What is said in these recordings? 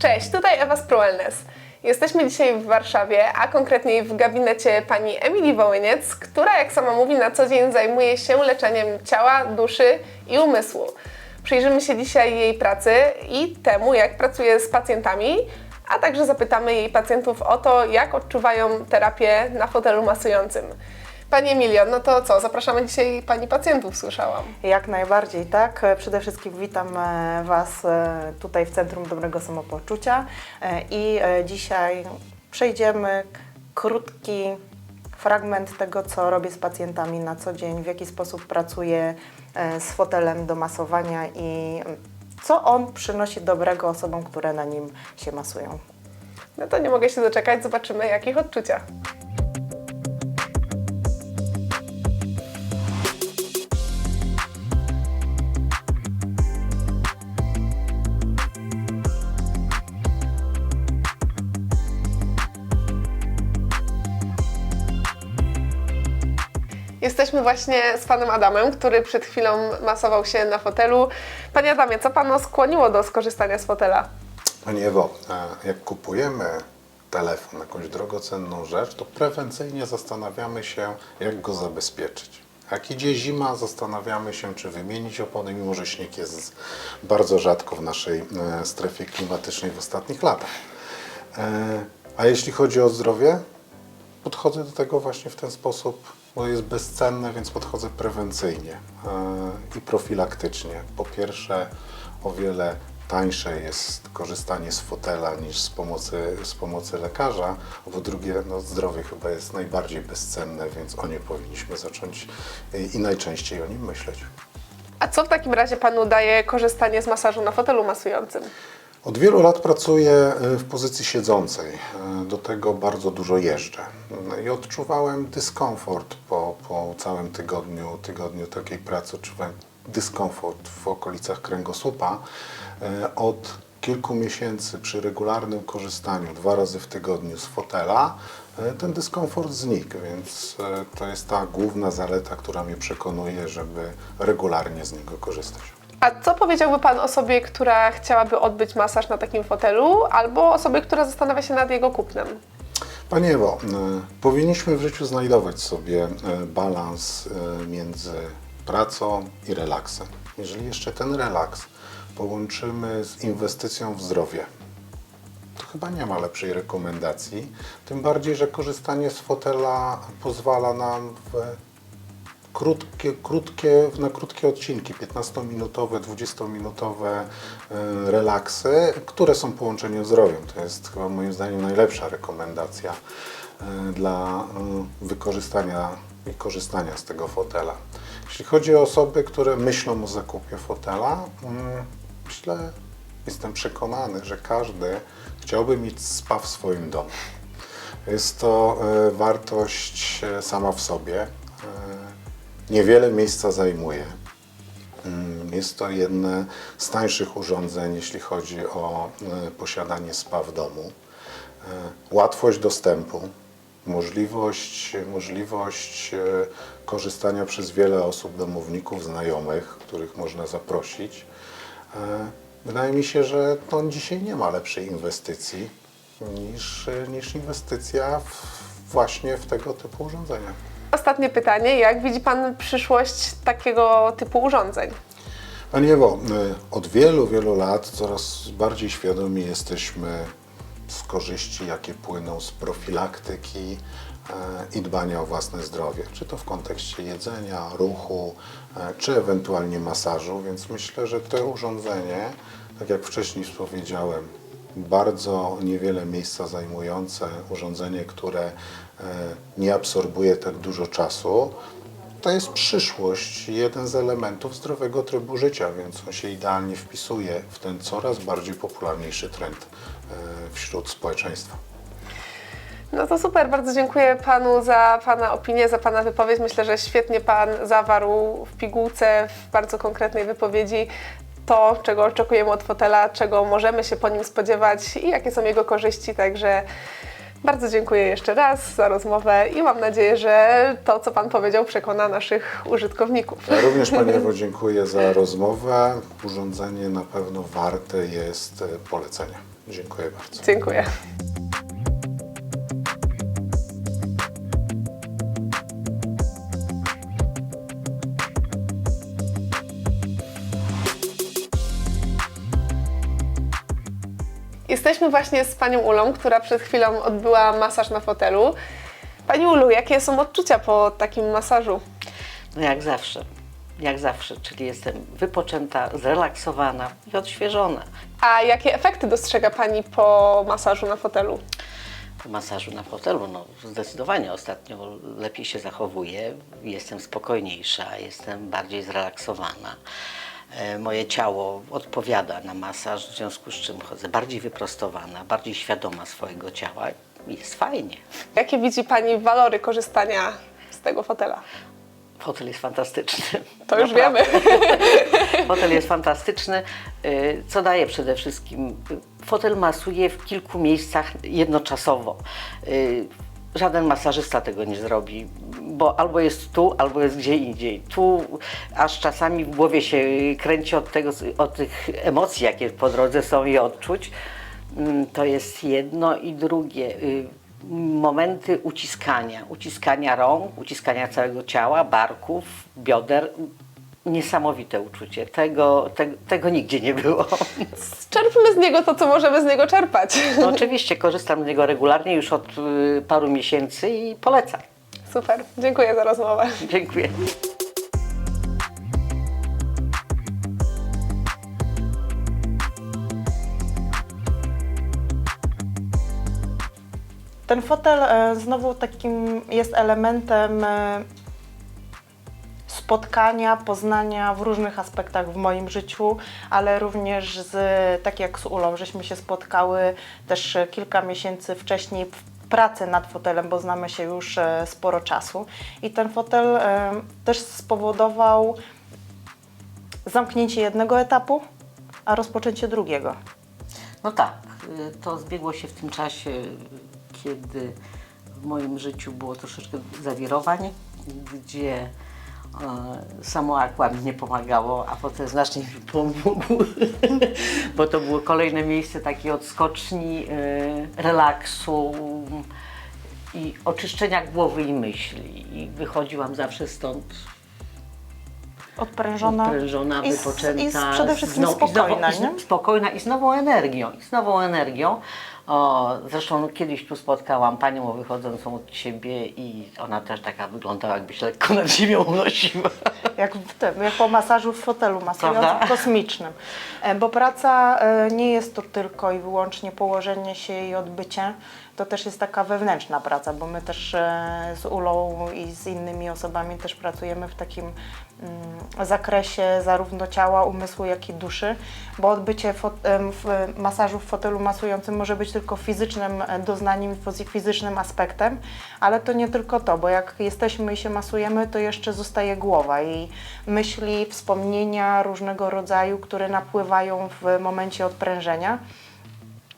Cześć, tutaj Ewa z ProWellness. Jesteśmy dzisiaj w Warszawie, a konkretniej w gabinecie pani Emilii Wołyniec, która, jak sama mówi, na co dzień zajmuje się leczeniem ciała, duszy i umysłu. Przyjrzymy się dzisiaj jej pracy i temu, jak pracuje z pacjentami, a także zapytamy jej pacjentów o to, jak odczuwają terapię na fotelu masującym. Pani Emilio, no to co, zapraszamy dzisiaj pani pacjentów, słyszałam. Jak najbardziej, tak. E, Przede wszystkim witam e, Was e, tutaj w Centrum Dobrego Samopoczucia i dzisiaj przejdziemy krótki fragment tego, co robię z pacjentami na co dzień, w jaki sposób pracuję z fotelem do masowania i mm, co on przynosi dobrego osobom, które na nim się masują. No to nie mogę się doczekać, zobaczymy jakich odczucia. Jesteśmy właśnie z panem Adamem, który przed chwilą masował się na fotelu. Panie Adamie, co panu skłoniło do skorzystania z fotela? Pani Ewo, jak kupujemy telefon, jakąś drogocenną rzecz, to prewencyjnie zastanawiamy się, jak go zabezpieczyć. Jak idzie zima, zastanawiamy się, czy wymienić opony, mimo że śnieg jest bardzo rzadko w naszej e, strefie klimatycznej w ostatnich latach. E, A jeśli chodzi o zdrowie, podchodzę do tego właśnie w ten sposób, bo jest bezcenne, więc podchodzę prewencyjnie e, i profilaktycznie. Po pierwsze, o wiele tańsze jest korzystanie z fotela niż z pomocy, z pomocy lekarza, po drugie, no, zdrowie chyba jest najbardziej bezcenne, więc o nie powinniśmy zacząć e, i najczęściej o nim myśleć. A co w takim razie panu daje korzystanie z masażu na fotelu masującym? Od wielu lat pracuję e, w pozycji siedzącej. E, Do tego bardzo dużo jeżdżę. No I odczuwałem dyskomfort po, po całym tygodniu, tygodniu takiej pracy. Odczuwałem dyskomfort w okolicach kręgosłupa. E, Od kilku miesięcy przy regularnym korzystaniu dwa razy w tygodniu z fotela ten dyskomfort znikł, więc to jest ta główna zaleta, która mnie przekonuje, żeby regularnie z niego korzystać. A co powiedziałby pan osobie, która chciałaby odbyć masaż na takim fotelu, albo osobie, która zastanawia się nad jego kupnem? Panie Ewo, e, powinniśmy w życiu znajdować sobie e, balans e, między pracą i relaksem. Jeżeli jeszcze ten relaks połączymy z inwestycją w zdrowie, to chyba nie ma lepszej rekomendacji. Tym bardziej, że korzystanie z fotela pozwala nam w krótkie, krótkie, na krótkie odcinki, 15-minutowe, 20-minutowe e, relaksy, które są połączeniem zdrowiem. To jest chyba moim zdaniem najlepsza rekomendacja e, dla e, wykorzystania i korzystania z tego fotela. Jeśli chodzi o osoby, które myślą o zakupie fotela, mm, myślę, jestem przekonany, że każdy chciałby mieć spa w swoim domu. Jest to wartość sama w sobie. Niewiele miejsca zajmuje. Mm, Jest to jedne z tańszych urządzeń, jeśli chodzi o e, posiadanie spa w domu. E, Łatwość dostępu, możliwość, możliwość e, korzystania przez wiele osób, domowników, znajomych, których można zaprosić. Wydaje mi się, że to dzisiaj nie ma lepszej inwestycji niż, niż inwestycja w, właśnie w tego typu urządzenia. Ostatnie pytanie, jak widzi pan przyszłość takiego typu urządzeń? Pani Ewo, y, od wielu, wielu lat coraz bardziej świadomi jesteśmy z korzyści, jakie płyną z profilaktyki e, i dbania o własne zdrowie, czy to w kontekście jedzenia, ruchu, e, czy ewentualnie masażu, więc myślę, że to urządzenie, tak jak wcześniej powiedziałem, bardzo niewiele miejsca zajmujące, urządzenie, które e, nie absorbuje tak dużo czasu, to jest przyszłość, jeden z elementów zdrowego trybu życia, więc on się idealnie wpisuje w ten coraz bardziej popularniejszy trend e, wśród społeczeństwa. No to super, bardzo dziękuję panu za pana opinię, za pana wypowiedź. Myślę, że świetnie pan zawarł w pigułce, w bardzo konkretnej wypowiedzi to, czego oczekujemy od fotela, czego możemy się po nim spodziewać i jakie są jego korzyści. Także bardzo dziękuję jeszcze raz za rozmowę i mam nadzieję, że to, co pan powiedział, przekona naszych użytkowników. Ja również Pani Ewo dziękuję za rozmowę. Urządzenie na pewno warte jest e, polecenia. Dziękuję bardzo. Dziękuję. Jesteśmy właśnie z panią Ulą, która przed chwilą odbyła masaż na fotelu. Pani Ulu, jakie są odczucia po takim masażu? No jak zawsze, jak zawsze, czyli jestem wypoczęta, zrelaksowana i odświeżona. A jakie efekty dostrzega pani po masażu na fotelu? Po masażu na fotelu, no zdecydowanie ostatnio lepiej się zachowuję, jestem spokojniejsza, jestem bardziej zrelaksowana. E, Moje ciało odpowiada na masaż, w związku z czym chodzę bardziej wyprostowana, bardziej świadoma swojego ciała. Jest fajnie. Jakie widzi pani walory korzystania z tego fotela? Hotel jest fantastyczny. To już Naprawdę. wiemy. Fotel jest fantastyczny. Y, Co daje przede wszystkim? Fotel masuje w kilku miejscach jednoczasowo. Y, Żaden masażysta tego nie zrobi, bo albo jest tu, albo jest gdzie indziej. Tu aż czasami w głowie się kręci od, tego, od tych emocji, jakie po drodze są i odczuć. Mm, To jest jedno i drugie. y, Momenty uciskania, uciskania rąk, uciskania całego ciała, barków, bioder. Niesamowite uczucie. Tego, te, tego nigdzie nie było. Czerpmy z niego to, co możemy z niego czerpać. No, oczywiście korzystam z niego regularnie już od y, paru miesięcy i polecam. Super, dziękuję za rozmowę. Dziękuję. Ten fotel e, znowu takim jest elementem e, spotkania, poznania w różnych aspektach w moim życiu, ale również z, tak jak z Ulą, żeśmy się spotkały też kilka miesięcy wcześniej w pracy nad fotelem, bo znamy się już e, sporo czasu. I ten fotel e, też spowodował zamknięcie jednego etapu, a rozpoczęcie drugiego. No tak, y, to zbiegło się w tym czasie, kiedy w moim życiu było troszeczkę zawirowań, gdzie e, samo aqua mi nie pomagało, a potem znacznie mi pomógł, bo to było kolejne miejsce takiej odskoczni, e, relaksu i oczyszczenia głowy i myśli. I wychodziłam zawsze stąd Odprężona, odprężona, i, z, wypoczęta. i przede wszystkim z now- i z spokojna, i nie? z, spokojna i z nową energią. I z nową energią. O, zresztą kiedyś tu spotkałam panią wychodzącą od siebie i ona też taka wyglądała, jakby się lekko nad ziemią unosiła. Jak, w tym, jak po masażu w fotelu masującym kosmicznym. E, Bo praca e, nie jest to tylko i wyłącznie położenie się i odbycie, to też jest taka wewnętrzna praca, bo my też e, z Ulą i z innymi osobami też pracujemy w takim zakresie zarówno ciała, umysłu, jak i duszy, bo odbycie masażu w fotelu masującym może być tylko fizycznym e, doznaniem, fizy- fizycznym aspektem, ale to nie tylko to, bo jak jesteśmy i się masujemy, to jeszcze zostaje głowa i myśli, wspomnienia różnego rodzaju, które napływają w momencie odprężenia.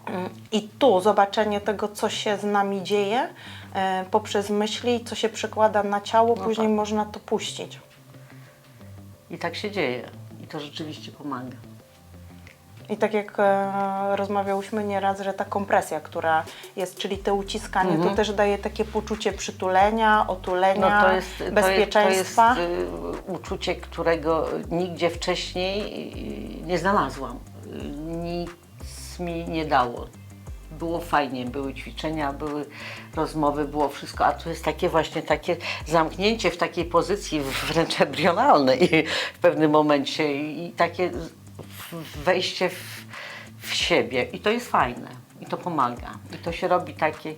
Mm, I tu zobaczenie tego, co się z nami dzieje e, poprzez myśli, co się przekłada na ciało, No później tak. można to puścić. I tak się dzieje. I to rzeczywiście pomaga. I tak jak e, rozmawiałyśmy nieraz, że ta kompresja, która jest, czyli to uciskanie, Mhm. to też daje takie poczucie przytulenia, otulenia, No to jest, to jest, bezpieczeństwa. to jest y, uczucie, którego nigdzie wcześniej y, nie znalazłam. Y, Nic mi nie dało. Było fajnie, były ćwiczenia, były rozmowy, było wszystko, a tu jest takie właśnie takie zamknięcie w takiej pozycji wręcz embrionalnej w pewnym momencie i takie wejście w, w siebie. I to jest fajne i to pomaga. I to się robi takie,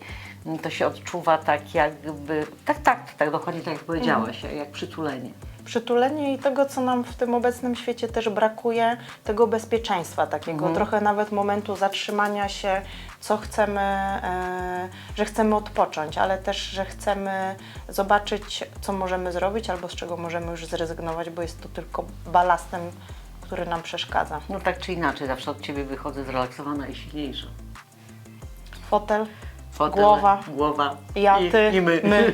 to się odczuwa tak jakby, tak, tak, tak dokładnie tak jak powiedziałaś, jak przytulenie. przytulenie i tego, co nam w tym obecnym świecie też brakuje, tego bezpieczeństwa takiego, trochę nawet momentu zatrzymania się, co chcemy, e, że chcemy odpocząć, ale też, że chcemy zobaczyć, co możemy zrobić albo z czego możemy już zrezygnować, bo jest to tylko balastem, który nam przeszkadza. No tak czy inaczej, zawsze od Ciebie wychodzę zrelaksowana i silniejsza. Fotel, Fotel, Głowa. głowa ja, i, ty, i my. my.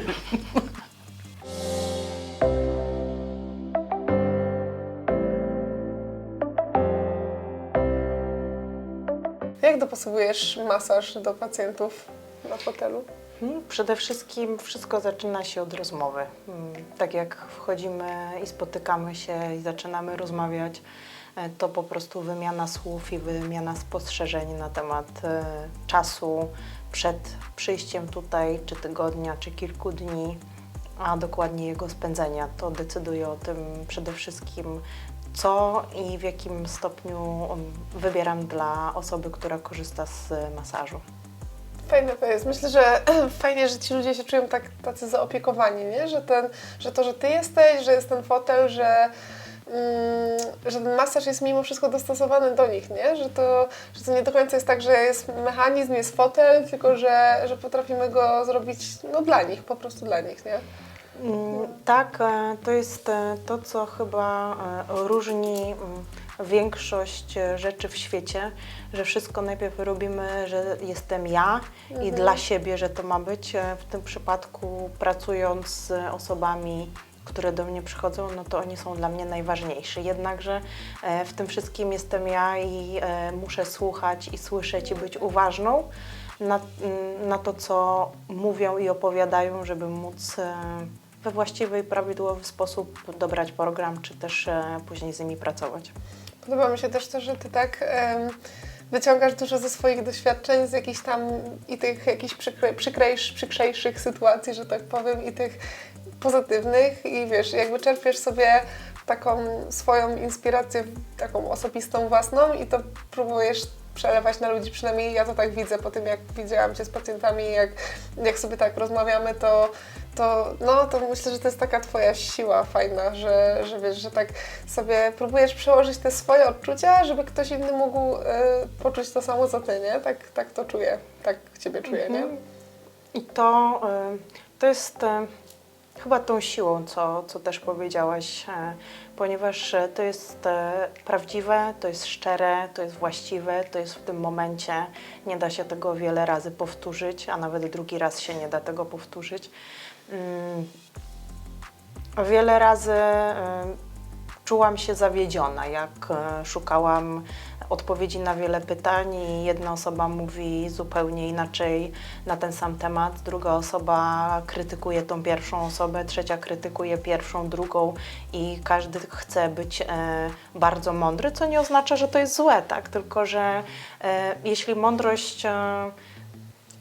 Jak do dostosowujesz masaż do pacjentów na fotelu? Hmm, Przede wszystkim wszystko zaczyna się od rozmowy. Hmm, Tak jak wchodzimy i spotykamy się i zaczynamy rozmawiać, to po prostu wymiana słów i wymiana spostrzeżeń na temat e, czasu przed przyjściem tutaj, czy tygodnia, czy kilku dni, a dokładnie jego spędzenia. To decyduje o tym przede wszystkim, co i w jakim stopniu wybieram dla osoby, która korzysta z e, masażu. Fajne to jest. Myślę, że fajnie, że ci ludzie się czują tak tacy zaopiekowani, nie? Że, ten, że to, że ty jesteś, że jest ten fotel, że, że ten masaż jest mimo wszystko dostosowany do nich, nie? Że to, że to nie do końca jest tak, że jest mechanizm, jest fotel, tylko że, że potrafimy go zrobić no, dla nich, po prostu dla nich, nie? Mm, Tak, e, to jest e, to, co chyba e, różni mm, większość rzeczy w świecie, że wszystko najpierw robimy, że jestem ja i dla siebie, że to ma być. W tym przypadku pracując z osobami, które do mnie przychodzą, no to oni są dla mnie najważniejsi. Jednakże e, w tym wszystkim jestem ja i e, muszę słuchać i słyszeć i być uważną na, mm, na to, co mówią i opowiadają, żeby móc e, we właściwy i prawidłowy sposób dobrać program, czy też później z nimi pracować. Podoba mi się też to, że ty tak wyciągasz dużo ze swoich doświadczeń, z jakichś tam i tych jakichś przykre, przykrzejszych sytuacji, że tak powiem, i tych pozytywnych i wiesz, jakby czerpiesz sobie taką swoją inspirację, taką osobistą własną i to próbujesz przelewać na ludzi, przynajmniej ja to tak widzę po tym, jak widziałam Cię z pacjentami, jak, jak sobie tak rozmawiamy, to, to, no, to myślę, że to jest taka Twoja siła fajna, że, że wiesz, że tak sobie próbujesz przełożyć te swoje odczucia, żeby ktoś inny mógł y, poczuć to samo co Ty, nie? Tak, tak to czuję, tak Ciebie czuję, nie? I to, y, to jest y, chyba tą siłą, co, co też powiedziałaś, y, ponieważ y, to jest y, prawdziwe, to jest szczere, to jest właściwe, to jest w tym momencie. Nie da się tego wiele razy powtórzyć, a nawet drugi raz się nie da tego powtórzyć. Mm, Wiele razy czułam się zawiedziona, jak y, szukałam odpowiedzi na wiele pytań i jedna osoba mówi zupełnie inaczej na ten sam temat, druga osoba krytykuje tą pierwszą osobę, trzecia krytykuje pierwszą, drugą i każdy chce być e, bardzo mądry, co nie oznacza, że to jest złe, tak? Tylko, że e, jeśli mądrość e,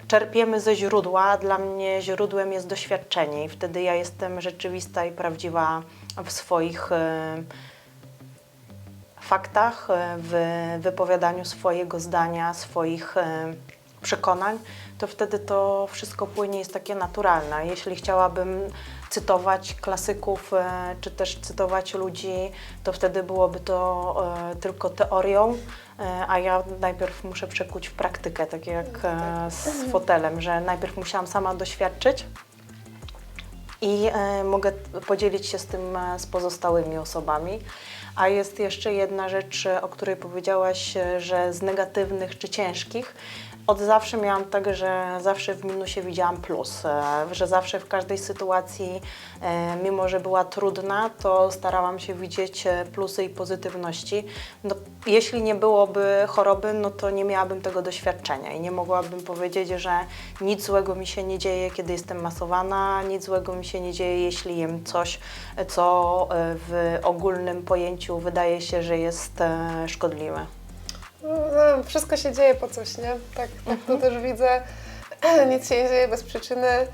czerpiemy ze źródła, dla mnie źródłem jest doświadczenie i wtedy ja jestem rzeczywista i prawdziwa w swoich e, faktach, e, w wypowiadaniu swojego zdania, swoich e, przekonań, to wtedy to wszystko płynie, jest takie naturalne. Jeśli chciałabym cytować klasyków, czy też cytować ludzi, to wtedy byłoby to tylko teorią, a ja najpierw muszę przekuć w praktykę, tak jak z fotelem, że najpierw musiałam sama doświadczyć, i e, mogę podzielić się z tym e, z pozostałymi osobami. A jest jeszcze jedna rzecz, e, o której powiedziałaś, e, że z negatywnych czy ciężkich. Od zawsze miałam tak, że zawsze w minusie widziałam plus, e, że zawsze w każdej sytuacji, e, mimo że była trudna, to starałam się widzieć e, plusy i pozytywności. No, jeśli nie byłoby choroby, no to nie miałabym tego doświadczenia i nie mogłabym powiedzieć, że nic złego mi się nie dzieje, kiedy jestem masowana, nic złego mi się nie dzieje, jeśli jem coś, co w ogólnym pojęciu wydaje się, że jest szkodliwe. No, wszystko się dzieje po coś, nie? Tak, tak to też widzę. Nic się nie dzieje bez przyczyny.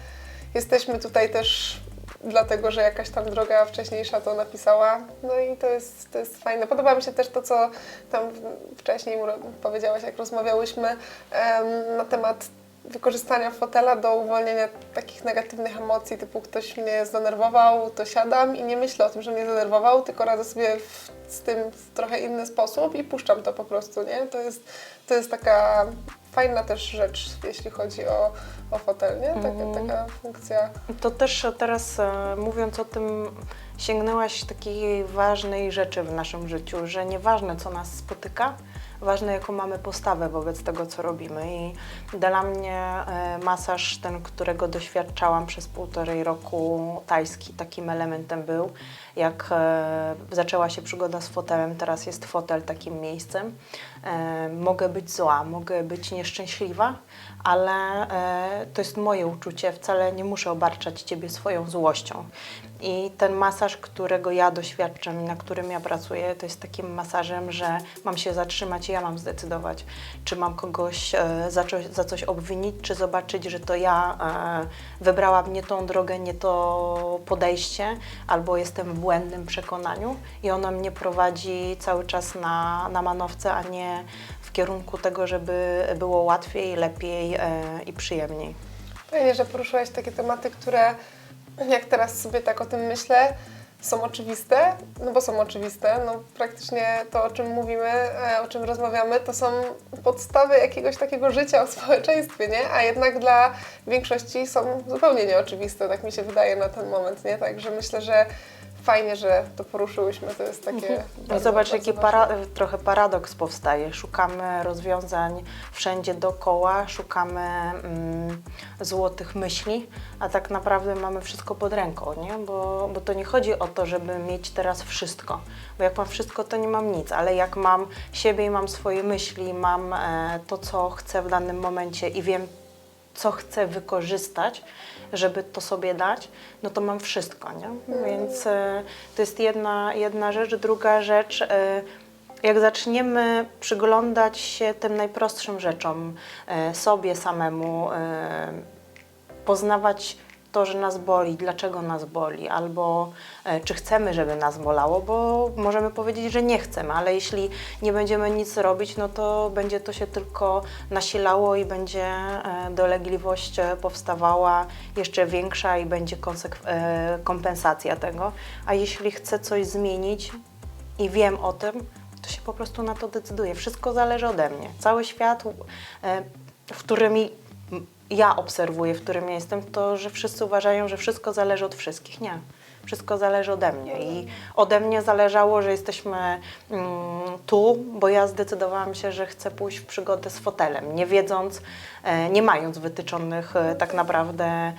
Jesteśmy tutaj też dlatego, że jakaś tam droga wcześniejsza to napisała. No i to jest, to jest fajne. Podoba mi się też to, co tam wcześniej powiedziałaś, jak rozmawiałyśmy em, na temat wykorzystania fotela do uwolnienia takich negatywnych emocji, typu ktoś mnie zdenerwował, to siadam i nie myślę o tym, że mnie zdenerwował, tylko radzę sobie w, z tym w trochę inny sposób i puszczam to po prostu, nie? To jest, to jest taka fajna też rzecz, jeśli chodzi o, o fotel, nie? Taka, taka funkcja. To też teraz e, mówiąc o tym, sięgnęłaś takiej ważnej rzeczy w naszym życiu, że nieważne co nas spotyka, ważne jaką mamy postawę wobec tego, co robimy. I dla mnie e, masaż, ten, którego doświadczałam przez półtorej roku, tajski, takim elementem był. Jak e, zaczęła się przygoda z fotelem, teraz jest fotel takim miejscem. E, mogę być zła, mogę być nieszczęśliwa, ale e, to jest moje uczucie, wcale nie muszę obarczać Ciebie swoją złością. I ten masaż, którego ja doświadczam i na którym ja pracuję, to jest takim masażem, że mam się zatrzymać i ja mam zdecydować, czy mam kogoś za, coś, za coś obwinić, czy zobaczyć, że to ja wybrałam nie tą drogę, nie to podejście, albo jestem w błędnym przekonaniu i ono mnie prowadzi cały czas na, na manowce, a nie w kierunku tego, żeby było łatwiej, lepiej e, i przyjemniej. Fajnie, że poruszyłaś takie tematy, które jak teraz sobie tak o tym myślę, są oczywiste, no bo są oczywiste, no praktycznie to, o czym mówimy, e, o czym rozmawiamy, to są podstawy jakiegoś takiego życia w społeczeństwie, nie? A jednak dla większości są zupełnie nieoczywiste, tak mi się wydaje na ten moment, nie? Także myślę, że fajnie, że to poruszyłyśmy, to jest takie... No bardzo, zobacz, jaki para, trochę paradoks powstaje. Szukamy rozwiązań wszędzie dookoła, szukamy mm, złotych myśli, a tak naprawdę mamy wszystko pod ręką, nie? Bo, bo to nie chodzi o to, żeby mieć teraz wszystko. Bo jak mam wszystko, to nie mam nic, ale jak mam siebie i mam swoje myśli, mam e, to, co chcę w danym momencie i wiem, co chcę wykorzystać, żeby to sobie dać, no to mam wszystko, nie? Więc e, to jest jedna, jedna rzecz. Druga rzecz, e, jak zaczniemy przyglądać się tym najprostszym rzeczom, e, sobie samemu, poznawać to, że nas boli, dlaczego nas boli, albo e, czy chcemy, żeby nas bolało, bo możemy powiedzieć, że nie chcemy, ale jeśli nie będziemy nic robić, no to będzie to się tylko nasilało i będzie e, dolegliwość e, powstawała jeszcze większa i będzie kompensacja tego. A jeśli chcę coś zmienić i wiem o tym, to się po prostu na to decyduję. Wszystko zależy ode mnie. Cały świat, w którym ja obserwuję, w którym ja jestem, to że wszyscy uważają, że wszystko zależy od wszystkich. Nie. Wszystko zależy ode mnie i ode mnie zależało, że jesteśmy mm, tu, bo ja zdecydowałam się, że chcę pójść w przygodę z fotelem, nie wiedząc, e, nie mając wytyczonych e, tak naprawdę e,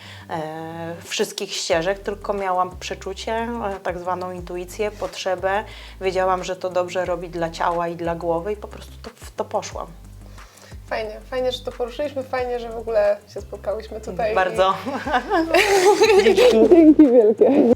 wszystkich ścieżek, tylko miałam przeczucie, e, tak zwaną intuicję, potrzebę. Wiedziałam, że to dobrze robi dla ciała i dla głowy i po prostu to, w to poszłam. Fajnie, fajnie, że to poruszyliśmy, fajnie, że w ogóle się spotkałyśmy tutaj. Bardzo. Dzięki wielkie.